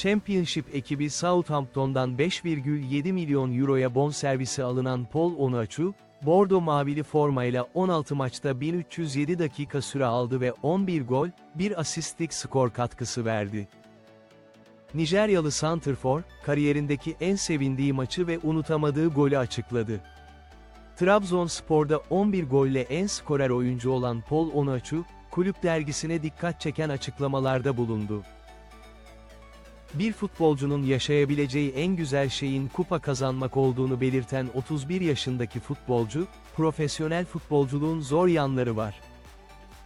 Championship ekibi Southampton'dan 5,7 milyon euroya bonservisi alınan Paul Onuachu, Bordo mavili formayla 16 maçta 1307 dakika süre aldı ve 11 gol, 1 asistlik skor katkısı verdi. Nijeryalı Santrfor, kariyerindeki en sevindiği maçı ve unutamadığı golü açıkladı. Trabzonspor'da 11 golle en skorer oyuncu olan Paul Onuachu, kulüp dergisine dikkat çeken açıklamalarda bulundu. Bir futbolcunun yaşayabileceği en güzel şeyin kupa kazanmak olduğunu belirten 31 yaşındaki futbolcu, profesyonel futbolculuğun zor yanları var.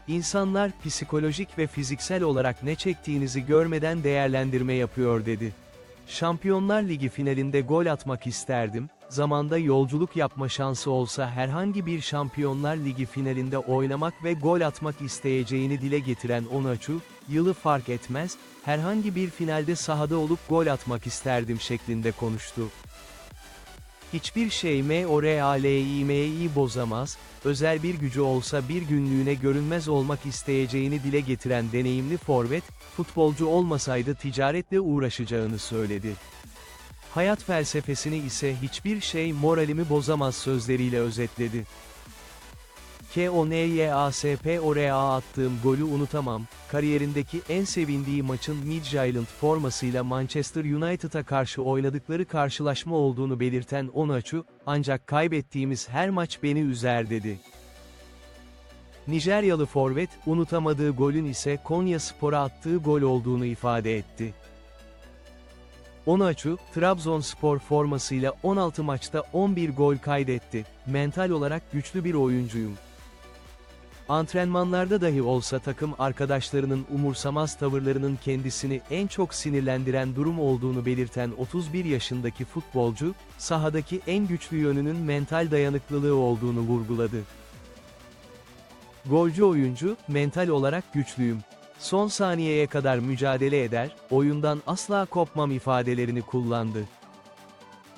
İnsanlar psikolojik ve fiziksel olarak ne çektiğinizi görmeden değerlendirme yapıyor dedi. Şampiyonlar Ligi finalinde gol atmak isterdim, zamanda yolculuk yapma şansı olsa herhangi bir Şampiyonlar Ligi finalinde oynamak ve gol atmak isteyeceğini dile getiren Onaçu, yılı fark etmez, herhangi bir finalde sahada olup gol atmak isterdim şeklinde konuştu. Hiçbir şey MORALİM'yi bozamaz, özel bir gücü olsa bir günlüğüne görünmez olmak isteyeceğini dile getiren deneyimli forvet, futbolcu olmasaydı ticaretle uğraşacağını söyledi. Hayat felsefesini ise hiçbir şey moralimi bozamaz sözleriyle özetledi. KONYASPORA attığım golü unutamam, kariyerindeki en sevindiği maçın Midtjylland formasıyla Manchester United'a karşı oynadıkları karşılaşma olduğunu belirten Onaçu, ancak kaybettiğimiz her maç beni üzer dedi. Nijeryalı forvet, unutamadığı golün ise Konya Spor'a attığı gol olduğunu ifade etti. Onaçu, Trabzonspor formasıyla 16 maçta 11 gol kaydetti. Mental olarak güçlü bir oyuncuyum. Antrenmanlarda dahi olsa takım arkadaşlarının umursamaz tavırlarının kendisini en çok sinirlendiren durum olduğunu belirten 31 yaşındaki futbolcu, sahadaki en güçlü yönünün mental dayanıklılığı olduğunu vurguladı. Golcü oyuncu, mental olarak güçlüyüm. Son saniyeye kadar mücadele eder, oyundan asla kopmam ifadelerini kullandı.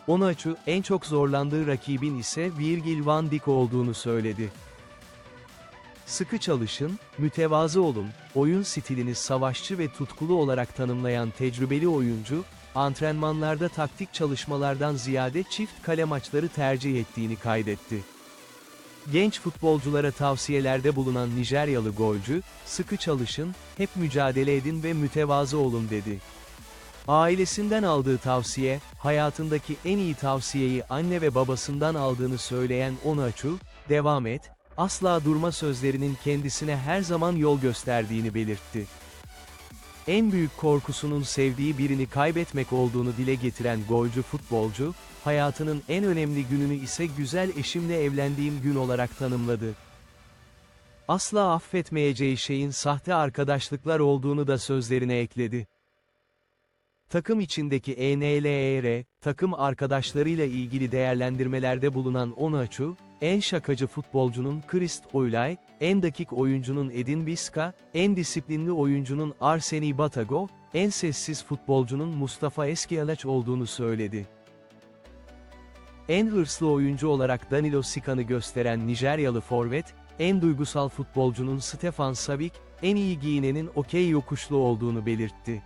Onaçu, en çok zorlandığı rakibin ise Virgil van Dijk olduğunu söyledi. Sıkı çalışın, mütevazı olun, oyun stilini savaşçı ve tutkulu olarak tanımlayan tecrübeli oyuncu, antrenmanlarda taktik çalışmalardan ziyade çift kale maçları tercih ettiğini kaydetti. Genç futbolculara tavsiyelerde bulunan Nijeryalı golcü, sıkı çalışın, hep mücadele edin ve mütevazı olun dedi. Ailesinden aldığı tavsiye, hayatındaki en iyi tavsiyeyi anne ve babasından aldığını söyleyen Onaçu, devam et, asla durma sözlerinin kendisine her zaman yol gösterdiğini belirtti. En büyük korkusunun sevdiği birini kaybetmek olduğunu dile getiren golcü futbolcu, hayatının en önemli gününü ise güzel eşimle evlendiğim gün olarak tanımladı. Asla affetmeyeceği şeyin sahte arkadaşlıklar olduğunu da sözlerine ekledi. Takım içindeki ENLER, takım arkadaşlarıyla ilgili değerlendirmelerde bulunan Onaçu, en şakacı futbolcunun Christ Oylay, en dakik oyuncunun Edin Biska, en disiplinli oyuncunun Arseni Batago, en sessiz futbolcunun Mustafa Eskialaç olduğunu söyledi. En hırslı oyuncu olarak Danilo Sikan'ı gösteren Nijeryalı forvet, en duygusal futbolcunun Stefan Savic, en iyi giyinenin Okey Yokuşlu olduğunu belirtti.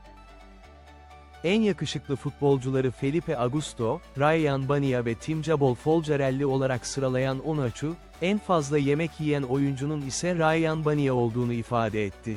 En yakışıklı futbolcuları Felipe Augusto, Ryan Bania ve Timjabol Folcarelli olarak sıralayan Onaçu, en fazla yemek yiyen oyuncunun ise Ryan Bania olduğunu ifade etti.